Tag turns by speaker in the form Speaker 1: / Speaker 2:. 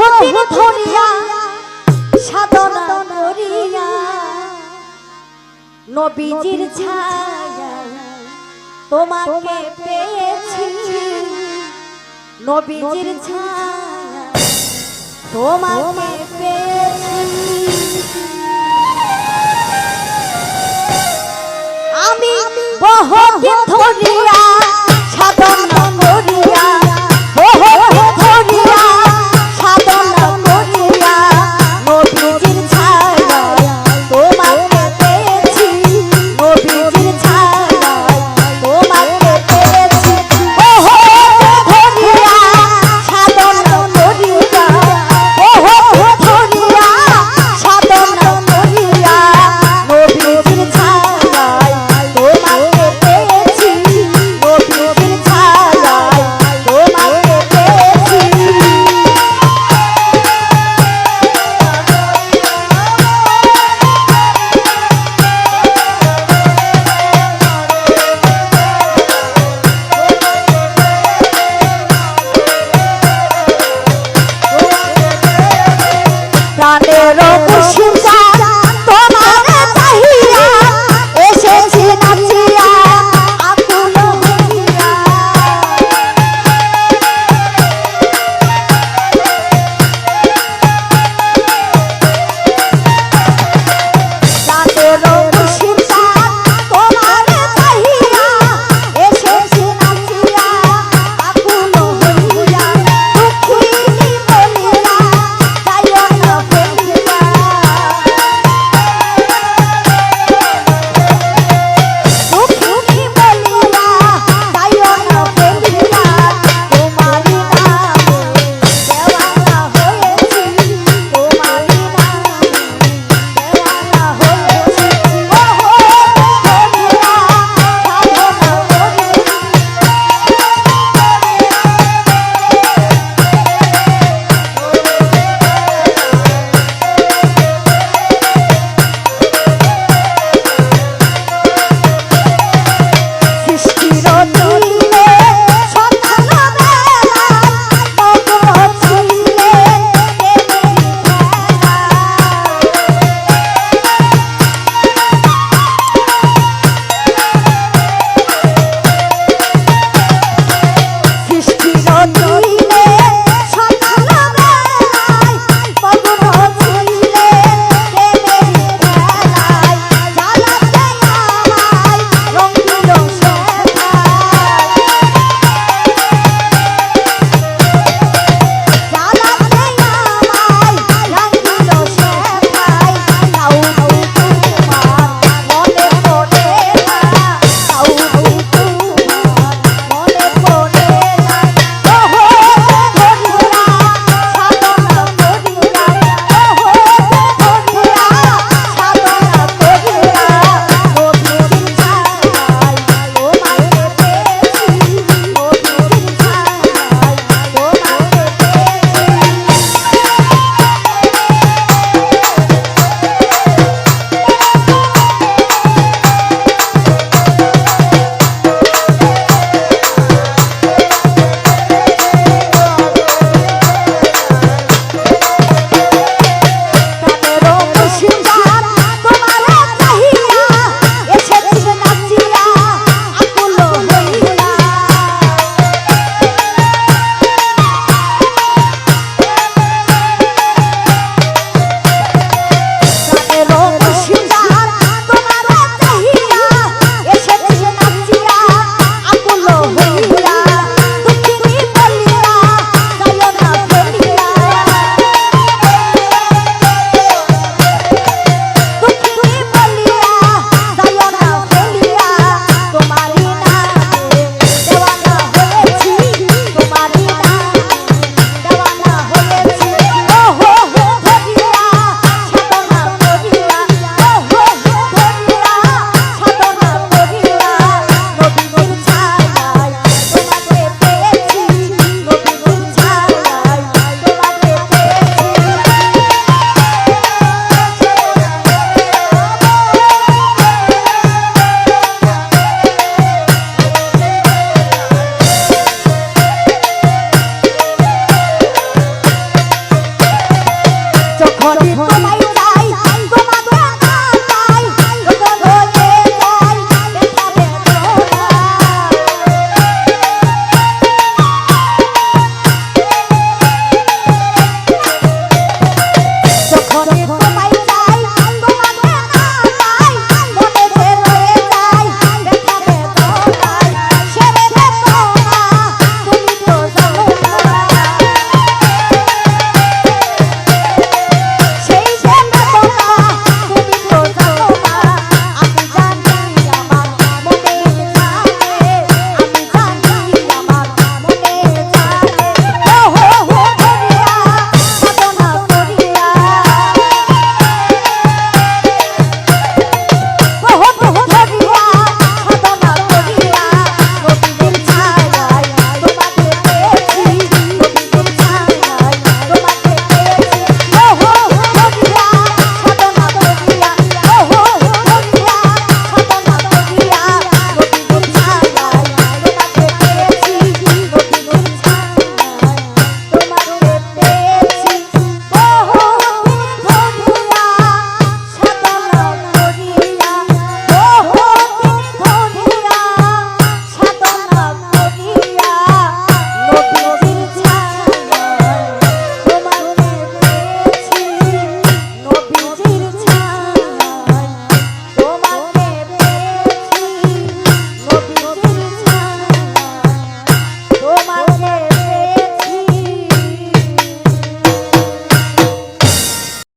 Speaker 1: বহুদিন ধরিয়া সাধনা করিয়া, নবীজির ছায়া তোমাকে পেয়েছি। নবীজির ছায়া তোমাকে পেয়েছি। আমি বহুদিন ধরিয়া